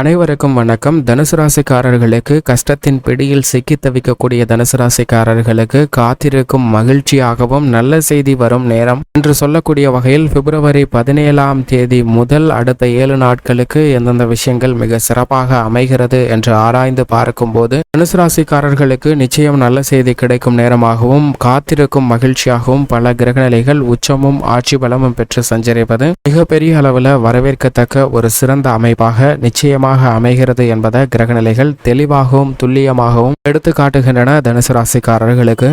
அனைவருக்கும் வணக்கம். தனுசு ராசிக்காரர்களுக்கு கஷ்டத்தின் பிடியில் சிக்கி தவிக்கக்கூடிய தனுசு ராசிக்காரர்களுக்கு காத்திருக்கும் மகிழ்ச்சியாகவும் நல்ல செய்தி வரும் நேரம். என்று சொல்லக்கூடிய வகையில் பிப்ரவரி பதினேழாம் தேதி முதல் அடுத்த ஏழு நாட்களுக்கு எந்தெந்த விஷயங்கள் மிக சிறப்பாக அமைகிறது என்று ஆராய்ந்து பார்க்கும்போது தனுசு ராசிக்காரர்களுக்கு நிச்சயம் நல்ல செய்தி கிடைக்கும் நேரமாகவும் காத்திருக்கும் மகிழ்ச்சியாகவும் பல கிரகநிலைகள் உச்சமும் ஆட்சி பலமும் பெற்று சஞ்சரிப்பது மிகப்பெரிய அளவில் வரவேற்கத்தக்க ஒரு சிறந்த அமைப்பாக நிச்சயம் நிச்சயமாக அமைகிறது என்பதை கிரகநிலைகள் தெளிவாகவும் துல்லியமாகவும் எடுத்து காட்டுகின்றன தனுசு ராசிக்காரர்களுக்கு.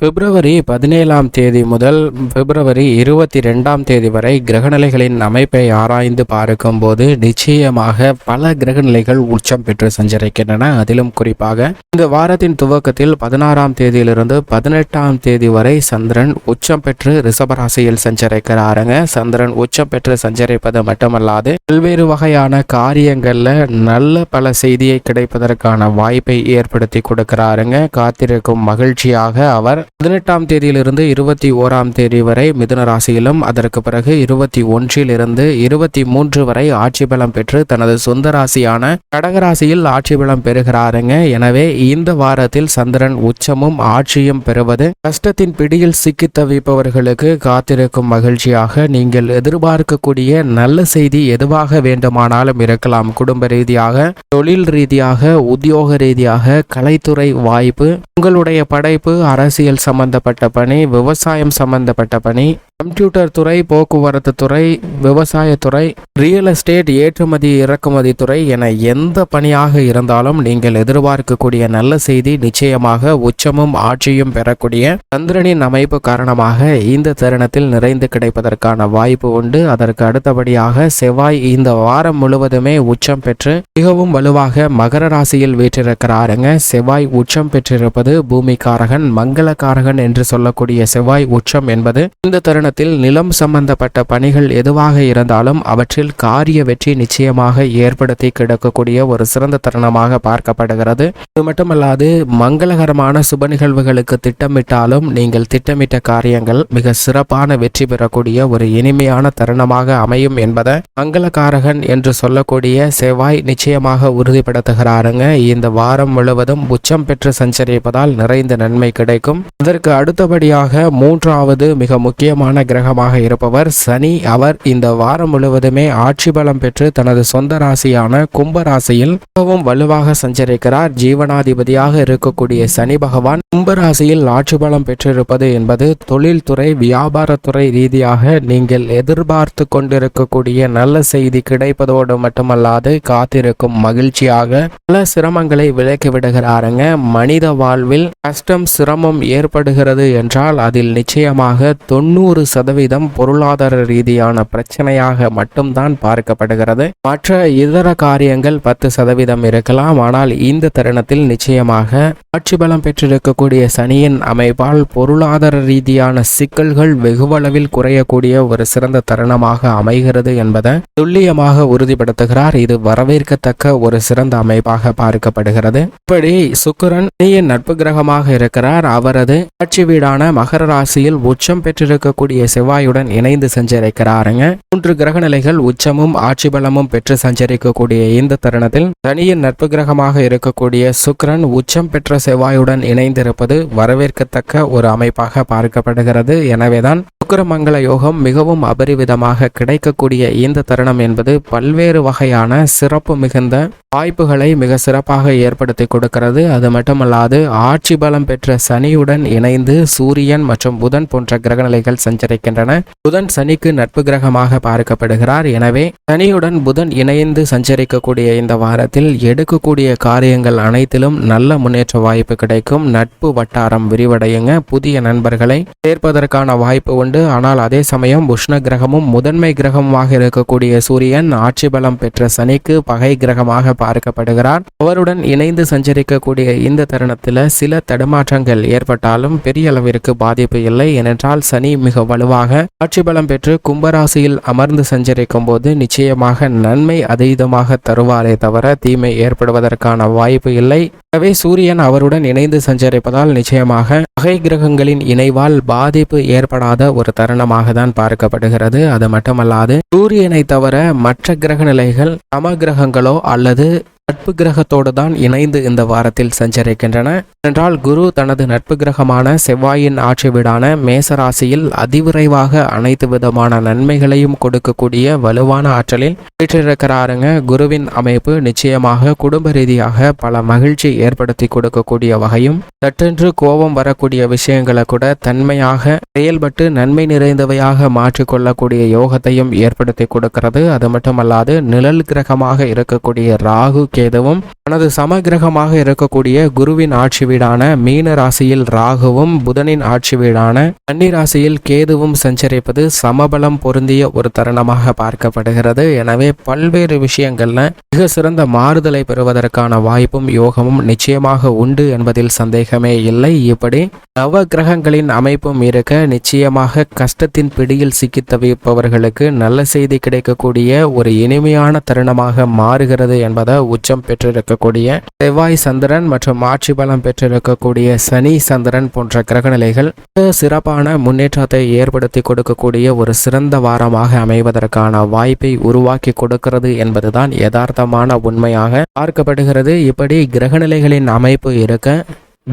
பிப்ரவரி பதினேழாம் தேதி முதல் பிப்ரவரி இருபத்தி ரெண்டாம் தேதி வரை கிரகநிலைகளின் அமைப்பை ஆராய்ந்து பார்க்கும்போது நிச்சயமாக பல கிரகநிலைகள் உச்சம் பெற்று சஞ்சரிக்கின்றன. அதிலும் குறிப்பாக இந்த வாரத்தின் துவக்கத்தில் பதினாறாம் தேதியிலிருந்து பதினெட்டாம் தேதி வரை சந்திரன் உச்சம் பெற்று ரிஷபராசியில் சஞ்சரிக்கிறாருங்க. சந்திரன் உச்சம் பெற்று சஞ்சரிப்பது மட்டுமல்லாது பல்வேறு வகையான காரியங்கள்ல நல்ல பல செய்தியை கிடைப்பதற்கான வாய்ப்பை ஏற்படுத்தி கொடுக்கிறாருங்க. காத்திருக்கும் மகிழ்ச்சியாக அவர் பதினெட்டாம் தேதியிலிருந்து இருபத்தி ஓராம் தேதி வரை மிதுன ராசியிலும் அதற்கு பிறகு இருபத்தி ஒன்றில் இருந்து இருபத்தி மூன்று வரை ஆட்சி பலம் பெற்று தனது சொந்த ராசியான கடகராசியில் ஆட்சி பலம் பெறுகிறாருங்க. எனவே இந்த வாரத்தில் சந்திரன் உச்சமும் ஆட்சியும் பெறுவது கஷ்டத்தின் பிடியில் சிக்கி தவிப்பவர்களுக்கு காத்திருக்கும் மகிழ்ச்சியாக நீங்கள் எதிர்பார்க்கக்கூடிய நல்ல செய்தி எதுவாக வேண்டுமானாலும் இருக்கலாம். குடும்ப ரீதியாக தொழில் ரீதியாக உத்தியோக ரீதியாக கலைத்துறை வாய்ப்பு உங்களுடைய படைப்பு அரசு அரசியல் சம்பந்தப்பட்ட பணி விவசாயம் சம்பந்தப்பட்ட பணி கம்ப்யூட்டர் துறை போக்குவரத்து துறை விவசாயத்துறை ரியல் எஸ்டேட் ஏற்றுமதி இறக்குமதி துறை என எந்த பணியாக இருந்தாலும் நீங்கள் எதிர்பார்க்கக்கூடிய நல்ல செய்தி நிச்சயமாக உச்சமும் ஆட்சியும் பெறக்கூடிய சந்திரனின் அமைப்பு காரணமாக இந்த தருணத்தில் நிறைந்து கிடைப்பதற்கான வாய்ப்பு உண்டு. அதற்கு அடுத்தபடியாக செவ்வாய் இந்த வாரம் முழுவதுமே உச்சம் பெற்று மிகவும் வலுவாக மகர ராசியில் வீற்றிருக்கிறாருங்க. செவ்வாய் உச்சம் பெற்றிருப்பது பூமிக்காரகன் மங்களக்காரகன் என்று சொல்லக்கூடிய செவ்வாய் உச்சம் என்பது இந்த நிறுவனத்தில் நிலம் சம்பந்தப்பட்ட பணிகள் எதுவாக இருந்தாலும் அவற்றில் காரிய வெற்றி நிச்சயமாக ஏற்படுத்தி கிடக்கக்கூடிய ஒரு சிறந்த தருணமாக பார்க்கப்படுகிறது. இது மட்டுமல்லாது மங்களகரமான சுப நிகழ்வுகளுக்கு திட்டமிட்டாலும் நீங்கள் திட்டமிட்ட காரியங்கள் மிக சிறப்பான வெற்றி பெறக்கூடிய ஒரு இனிமையான தருணமாக அமையும் என்பதை மங்களகாரகன் என்று சொல்லக்கூடிய செவ்வாய் நிச்சயமாக உறுதிப்படுத்துகிறாருங்க. இந்த வாரம் முழுவதும் உச்சம் பெற்று சஞ்சரிப்பதால் நிறைந்த நன்மை கிடைக்கும். அதற்கு அடுத்தபடியாக மூன்றாவது மிக முக்கியமான கிரகமாக இருப்பவர் சனி அவர் இந்த வாரம் முழுவதுமே ஆட்சி பலம் பெற்று தனது சொந்த ராசியான கும்ப ராசியில் மிகவும் வலுவாக சஞ்சரிக்கிறார். ஜீவனாதிபதியாக இருக்கக்கூடிய சனி பகவான் கும்ப ராசியில் ஆட்சி பலம் பெற்றிருப்பது என்பது தொழில்துறை வியாபாரத்துறை ரீதியாக நீங்கள் எதிர்பார்த்து கொண்டிருக்கக்கூடிய நல்ல செய்தி கிடைப்பதோடு மட்டுமல்லாது காத்திருக்கும் மகிழ்ச்சியாக பல சிரமங்களை விலக்கி விடுகிறாருங்க. மனித வாழ்வில் கஷ்டம் சிரமம் ஏற்படுகிறது என்றால் அதில் நிச்சயமாக தொண்ணூறு சதவீதம் பொருளாதார ரீதியான பிரச்சனையாக மட்டும்தான் பார்க்கப்படுகிறது. மற்ற இதர காரியங்கள் பத்து சதவீதம் இருக்கலாம். ஆனால் இந்த தருணத்தில் நிச்சயமாக ஆட்சி பலம் பெற்றிருக்கக்கூடிய சனியின் அமைப்பால் பொருளாதார ரீதியான சிக்கல்கள் வெகுவளவில் குறையக்கூடிய ஒரு சிறந்த தருணமாக அமைகிறது என்பதை துல்லியமாக உறுதிப்படுத்துகிறார். இது வரவேற்கத்தக்க ஒரு சிறந்த அமைப்பாக பார்க்கப்படுகிறது. இப்படி சுக்கரன் சனியின் நட்பு கிரகமாக இருக்கிறார். அவரது ஆட்சி வீடான மகர ராசியில் உச்சம் பெற்றிருக்கக்கூடிய செவ்வாயுடன் இணைந்து சஞ்சரிக்கிறாருங்க. மூன்று கிரக நிலைகள் உச்சமும் ஆட்சி பலமும் பெற்று சஞ்சரிக்கக்கூடிய இந்த தருணத்தில் சனியின் நட்பு கிரகமாக இருக்கக்கூடிய சுக்கிரன் உச்சம் பெற்ற செவ்வாயுடன் இணைந்திருப்பது வரவேற்கத்தக்க ஒரு அமைப்பாக பார்க்கப்படுகிறது. எனவேதான் சுக்கிரமங்கல யோகம் மிகவும் அபரிவிதமாக கிடைக்கக்கூடிய இந்த தருணம் என்பது பல்வேறு வகையான சிறப்பு மிகுந்த வாய்ப்புகளை மிக சிறப்பாக ஏற்படுத்தி கொடுக்கிறது. அது மட்டுமல்லாது ஆட்சி பலம் பெற்ற சனியுடன் இணைந்து சூரியன் மற்றும் புதன் போன்ற கிரகநிலைகள் சஞ்சரிக்கின்றன. புதன் சனிக்கு நட்பு கிரகமாக பார்க்கப்படுகிறார். எனவே சனியுடன் புதன் இணைந்து சஞ்சரிக்கக்கூடிய இந்த வாரத்தில் எடுக்கக்கூடிய காரியங்கள் அனைத்திலும் நல்ல முன்னேற்ற வாய்ப்பு கிடைக்கும். நட்பு வட்டாரம் விரிவடையுங்க. புதிய நண்பர்களை சேர்ப்பதற்கான வாய்ப்பு உண்டு. ஆனால் அதே சமயம் உஷ்ண கிரகமும் முதன்மை கிரகமாக இருக்கக்கூடிய சூரியன் ஆட்சி பலம் பெற்ற சனிக்கு பகை கிரகமாக பார்க்கப்படுகிறார். அவருடன் இணைந்து சஞ்சரிக்கக்கூடிய இந்த தருணத்தில் சில தடுமாற்றங்கள் ஏற்பட்டாலும் பெரிய அளவிற்கு பாதிப்பு இல்லை. ஏனென்றால் சனி மிக வலுவாக ஆட்சி பலம் பெற்று கும்பராசியில் அமர்ந்து சஞ்சரிக்கும் போது நிச்சயமாக நன்மை அதீதமாக தருவாரே தவிர தீமை ஏற்படுவதற்கான வாய்ப்பு இல்லை. எனவே சூரியன் அவருடன் இணைந்து சஞ்சரிப்பதால் நிச்சயமாக பகை கிரகங்களின் இணைவால் பாதிப்பு ஏற்படாத ஒரு தருணமாக தான் பார்க்கப்படுகிறது. அது மட்டுமல்லாது சூரியனை தவிர மற்ற கிரக நிலைகள் சம கிரகங்களோ அல்லது நட்பு கிரகத்தோடு தான் இணைந்து இந்த வாரத்தில் சஞ்சரிக்கின்றன. என்றால் குரு தனது நட்பு கிரகமான செவ்வாயின் ஆட்சி வீடான மேசராசியில் அதிவிரைவாக அனைத்து விதமான நன்மைகளையும் கொடுக்கக்கூடிய வலுவான ஆற்றலில் வீற்றிருக்கிறாருங்க. குருவின் அமைப்பு நிச்சயமாக குடும்ப ரீதியாக பல மகிழ்ச்சி ஏற்படுத்தி கொடுக்கக்கூடிய வகையும் சட்டென்று கோபம் வரக்கூடிய விஷயங்களை கூட தன்மையாக செயல்பட்டு நன்மை நிறைந்தவையாக மாற்றிக்கொள்ளக்கூடிய யோகத்தையும் ஏற்படுத்தி கொடுக்கிறது. அது மட்டுமல்லாது நிழல் கிரகமாக இருக்கக்கூடிய ராகு கேதுவும் தனது சமகிரகமாக இருக்கக்கூடிய குருவின் ஆட்சி வீடான மீன ராசியில் ராகுவும் புதனின் ஆட்சி வீடான கன்னி ராசியில் கேதுவும் சஞ்சரிப்பது சமபலம் பொருந்திய ஒரு தருணமாக பார்க்கப்படுகிறது. எனவே பல்வேறு விஷயங்கள்ல மிக சிறந்த மாறுதலை பெறுவதற்கான வாய்ப்பும் யோகமும் நிச்சயமாக உண்டு என்பதில் சந்தேகமே இல்லை. இப்படி நவ கிரகங்களின் அமைப்பும் இருக்க நிச்சயமாக கஷ்டத்தின் பிடியில் சிக்கி தவிப்பவர்களுக்கு நல்ல செய்தி கிடைக்கக்கூடிய ஒரு இனிமையான தருணமாக மாறுகிறது என்பதை உச்சம் பெற்றிருக்கக்கூடிய செவ்வாய் சந்திரன் மற்றும் ஆட்சி பலம் பெற்றிருக்கக்கூடிய சனி சந்திரன் போன்ற கிரகநிலைகள் சிறப்பான முன்னேற்றத்தை ஏற்படுத்தி கொடுக்கக்கூடிய ஒரு சிறந்த வாரமாக அமைவதற்கான வாய்ப்பை உருவாக்கி கொடுக்கிறது என்பதுதான் யதார்த்தமான உண்மையாக பார்க்கப்படுகிறது. இப்படி கிரகநிலைகளின் அமைப்பு இருக்க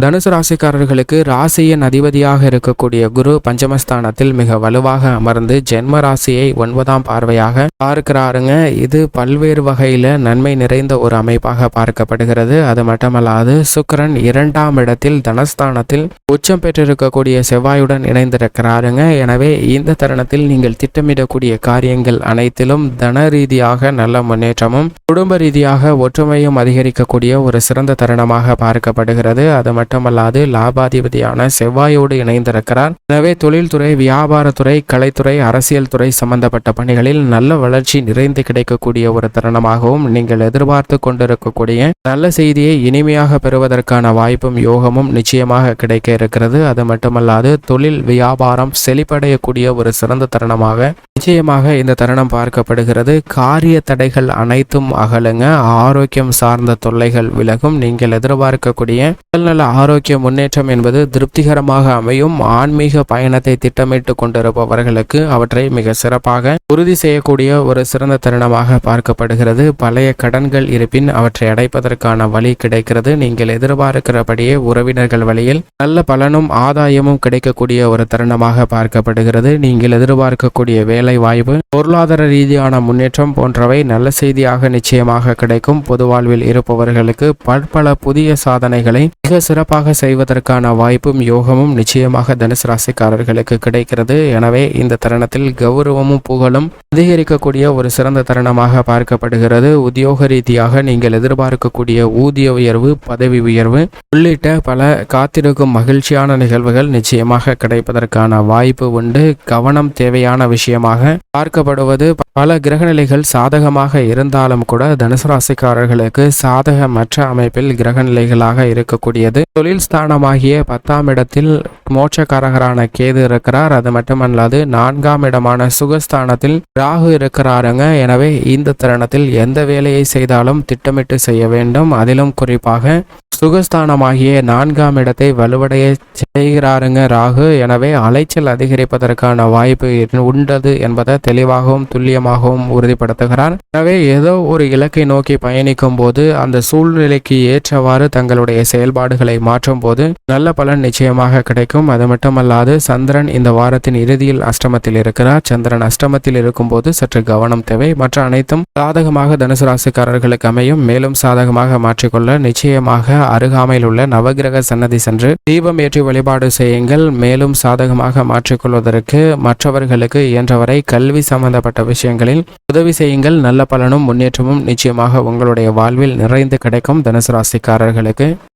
தனுசு ராசிக்காரர்களுக்கு ராசியின் அதிபதியாக இருக்கக்கூடிய குரு பஞ்சமஸ்தானத்தில் மிக வலுவாக அமர்ந்து ஜென்ம ராசியை ஒன்பதாம் பார்வையாக பார்க்கிறாருங்க. இது பல்வேறு வகையில நன்மை நிறைந்த ஒரு அமைப்பாக பார்க்கப்படுகிறது. அது மட்டுமல்லாது சுக்கரன் இரண்டாம் இடத்தில் தனஸ்தானத்தில் உச்சம் பெற்றிருக்கக்கூடிய செவ்வாயுடன் இணைந்திருக்கிறாருங்க. எனவே இந்த தருணத்தில் நீங்கள் திட்டமிடக்கூடிய காரியங்கள் அனைத்திலும் தன ரீதியாக நல்ல முன்னேற்றமும் குடும்ப ரீதியாக ஒற்றுமையும் அதிகரிக்கக்கூடிய ஒரு சிறந்த தருணமாக பார்க்கப்படுகிறது. அது மட்டுமல்லாது லாபாதிபதியான செவ்வாயோடு இணைந்திருக்கிறார். எனவே தொழில்துறை வியாபாரத்துறை கலைத்துறை அரசியல் துறை சம்பந்தப்பட்ட பணிகளில் நல்ல வளர்ச்சி நிறைந்து கிடைக்கக்கூடிய ஒரு தருணமாகவும் நீங்கள் எதிர்பார்த்து கொண்டிருக்கக்கூடிய நல்ல செய்தியை இனிமையாக பெறுவதற்கான வாய்ப்பும் யோகமும் நிச்சயமாக கிடைக்க இருக்கிறது. அது மட்டுமல்லாது தொழில் வியாபாரம் செழிப்படையக்கூடிய ஒரு சிறந்த தருணமாக நிச்சயமாக இந்த தருணம் பார்க்கப்படுகிறது. காரிய தடைகள் அனைத்தும் அகலுங்க. ஆரோக்கியம் சார்ந்த தொல்லைகள் விலகும். நீங்கள் எதிர்பார்க்கக்கூடிய உடல்நல ஆரோக்கிய முன்னேற்றம் என்பது திருப்திகரமாக அமையும். ஆன்மீக பயணத்தை திட்டமிட்டு கொண்டிருப்பவர்களுக்கு அவற்றை மிக சிறப்பாக உறுதி செய்யக்கூடிய ஒரு சிறந்த தருணமாக பார்க்கப்படுகிறது. பழைய கடன்கள் இருப்பின் அவற்றை அடைப்பதற்கான வழி கிடைக்கிறது. நீங்கள் எதிர்பார்க்கிறபடியே உறவினர்கள் வழியில் நல்ல பலனும் ஆதாயமும் கிடைக்கக்கூடிய ஒரு தருணமாக பார்க்கப்படுகிறது. நீங்கள் எதிர்பார்க்கக்கூடிய வேலை வாய்ப்பு பொருளாதார ரீதியான முன்னேற்றம் போன்றவை நல்ல செய்தியாக நிச்சயமாக கிடைக்கும். பொது வாழ்வில் இருப்பவர்களுக்கு பற்பல புதிய சாதனைகளை மிக சிறப்பாக செய்வதற்கான வாய்ப்பும் யோகமும் நிச்சயமாக தனுசு ராசிக்காரர்களுக்கு கிடைக்கிறது. எனவே இந்த தருணத்தில் கௌரவமும் புகழும் அதிகரிக்கக்கூடிய ஒரு சிறந்த தருணமாக பார்க்கப்படுகிறது. உத்தியோக ரீதியாக நீங்கள் எதிர்பார்க்கக்கூடிய ஊதிய உயர்வு பதவி உயர்வு உள்ளிட்ட பல காத்திருக்கும் மகிழ்ச்சியான நிகழ்வுகள் நிச்சயமாக கிடைப்பதற்கான வாய்ப்பு உண்டு. கவனம் தேவையான விஷயமாக பார்க்கப்படுவது பல கிரகநிலைகள் சாதகமாக இருந்தாலும் கூட தனுசு ராசிக்காரர்களுக்கு சாதகமற்ற அமைப்பில் கிரகநிலைகளாக இருக்கக்கூடியது. தொழில் ஸ்தானமாகிய பத்தாம் இடத்தில் மோட்சக்காரகரான கேது இருக்கிறார். அது மட்டுமல்லாது நான்காம் இடமான சுகஸ்தானத்தில் ராகு இருக்கிறாருங்க. எனவே இந்த தருணத்தில் எந்த வேலையை செய்தாலும் திட்டமிட்டு செய்ய வேண்டும். அதிலும் குறிப்பாக சுகஸ்தானமாகிய நான்காம் இடத்தை வலுவடைய செய்கிறாருங்க ராகு. எனவே அலைச்சல் அதிகரிப்பதற்கான வாய்ப்பு உண்டது என்பதை தெளிவாகவும் துல்லியமாகவும் உறுதிப்படுத்துகிறார். எனவே ஏதோ ஒரு இலக்கை நோக்கி பயணிக்கும் போது அந்த சூழ்நிலைக்கு ஏற்றவாறு தங்களுடைய செயல்பாடுகளை மாற்றும் போது நல்ல பலன் நிச்சயமாக கிடைக்கும். அது மட்டுமல்லாது சந்திரன் இந்த வாரத்தின் இறுதியில் அஷ்டமத்தில் இருக்கிறார். சந்திரன் அஷ்டமத்தில் இருக்கும்போது சற்று கவனம் தேவை. மற்ற அனைத்தும் சாதகமாக தனுசு ராசிக்காரர்களுக்கு அமையும். மேலும் சாதகமாக மாற்றிக்கொள்ள நிச்சயமாக அருகாமையில் உள்ள நவகிரக சன்னதி சென்று தீபம் ஏற்றி வழிபாடு செய்யுங்கள். மேலும் சாதகமாக மாற்றிக்கொள்வதற்கு மற்றவர்களுக்கு இயன்றவரை கல்வி சம்பந்தப்பட்ட விஷயங்களில் உதவி செய்யுங்கள். நல்ல பலனும் முன்னேற்றமும் நிச்சயமாக உங்களுடைய வாழ்வில் நிறைந்து கிடைக்கும் தனுசு ராசிக்காரர்களுக்கு.